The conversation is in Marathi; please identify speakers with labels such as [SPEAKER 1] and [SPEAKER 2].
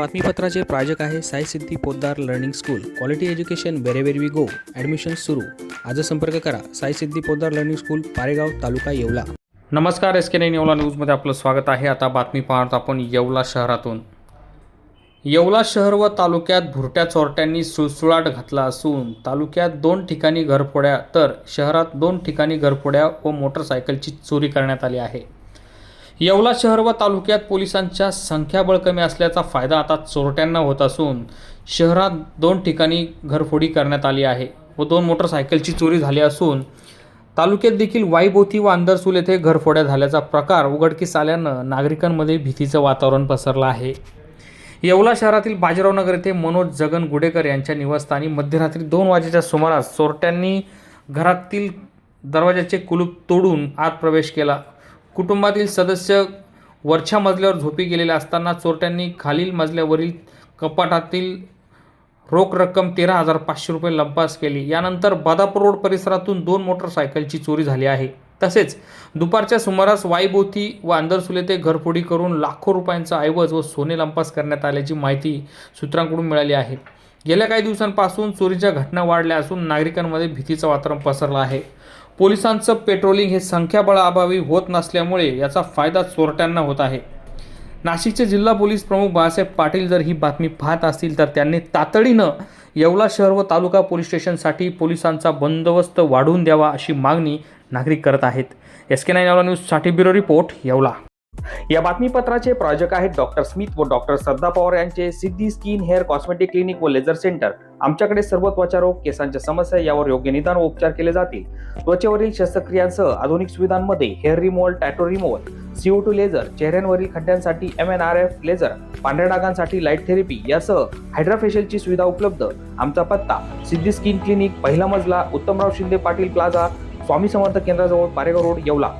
[SPEAKER 1] बातमीपत्राचे प्रायोजक आहे Sai Siddhi Poddar learning school. Quality education wherever we go admission सुरू. आज संपर्क करा. Sai Siddhi Poddar learning school Paregaon taluka Yeola.
[SPEAKER 2] नमस्कार एस के नाईन येवला न्यूजमध्ये आपलं स्वागत आहे. आता बातमी पाहत आपण येवला शहरातून. येवला शहर व तालुक्यात भुरट्या चोरट्यांनी सुळसुळाट घातला असून तालुक्यात दोन ठिकाणी घरफोड्या तर शहरात दोन ठिकाणी घरफोड्या व मोटरसायकलची चोरी करण्यात आली आहे. येवला शहर व तालुक्यात पोलिसांच्या संख्याबळ कमी असल्याचा फायदा आता चोरट्यांना होत असून शहरात दोन ठिकाणी घरफोडी करण्यात आली आहे व दोन मोटरसायकलची चोरी झाली असून तालुक्यात देखील वाईबोथी व अंदरसूल येथे घरफोड्या झाल्याचा प्रकार उघडकीस आल्यानं नागरिकांमध्ये भीतीचं वातावरण पसरलं आहे. येवला शहरातील बाजीराव नगर येथे मनोज जगन गुडेकर यांच्या निवासस्थानी मध्यरात्री दोन वाजेच्या सुमारास चोरट्यांनी घरातील दरवाजाचे कुलूप तोडून आत प्रवेश केला. कुटुंबातील सदस्य वरच्या मजल्यावर झोपी गेलेले असताना चोरट्यांनी खालील मजल्यावरील कपाटातील रोख रक्कम तेरा हजार पाचशे रुपये लंपास केली. यानंतर बदापूर रोड परिसरातून दोन मोटरसायकलची चोरी झाली आहे. तसेच दुपारच्या सुमारास वाईभोवती व अंदरसुले ते घरफोडी करून लाखो रुपयांचा ऐवज व सोने लंपास करण्यात आल्याची माहिती सूत्रांकडून मिळाली आहे. गेल्या काही दिवसांपासून चोरीच्या घटना वाढल्या असून नागरिकांमध्ये भीतीचं वातावरण पसरलं आहे. पोलिसांचं पेट्रोलिंग हे संख्याबळाअभावी होत नसल्यामुळे याचा फायदा चोरट्यांना होत आहे. नाशिकचे जिल्हा पोलीस प्रमुख बाळासाहेब पाटील जर ही बातमी पाहत असतील तर त्यांनी तातडीनं येवला शहर व तालुका पोलीस स्टेशनसाठी पोलिसांचा बंदोबस्त वाढवून द्यावा अशी मागणी नागरिक करत आहेत. एस के नाईन येवला न्यूजसाठी ब्युरो रिपोर्ट येवला. या बातमीपत्राचे प्रायोजक आहेत डॉक्टर स्मिथ व डॉक्टर श्रद्धा पवार यांचे Siddhi skin hair cosmetic clinic व लेझर सेंटर. आमच्याकडे सर्व त्वचारोग केसांच्या समस्या यावर योग्य निदान व उपचार केले जातील. त्वचेवरील शस्त्रक्रियांसह आधुनिक सुविधांमध्ये hair removal tattoo removal CO two laser चेहऱ्यांवरील खड्ड्यांसाठी M N R F laser पांढऱ्या डागांसाठी लाइट थेरपी यासह हायड्राफेशियलची सुविधा उपलब्ध. आमचा पत्ता सिद्धी स्किन क्लिनिक पहिला मजला उत्तमराव शिंदे पाटील प्लाझा स्वामी समर्थ केंद्राजवळ पारेगाव रोड येवला.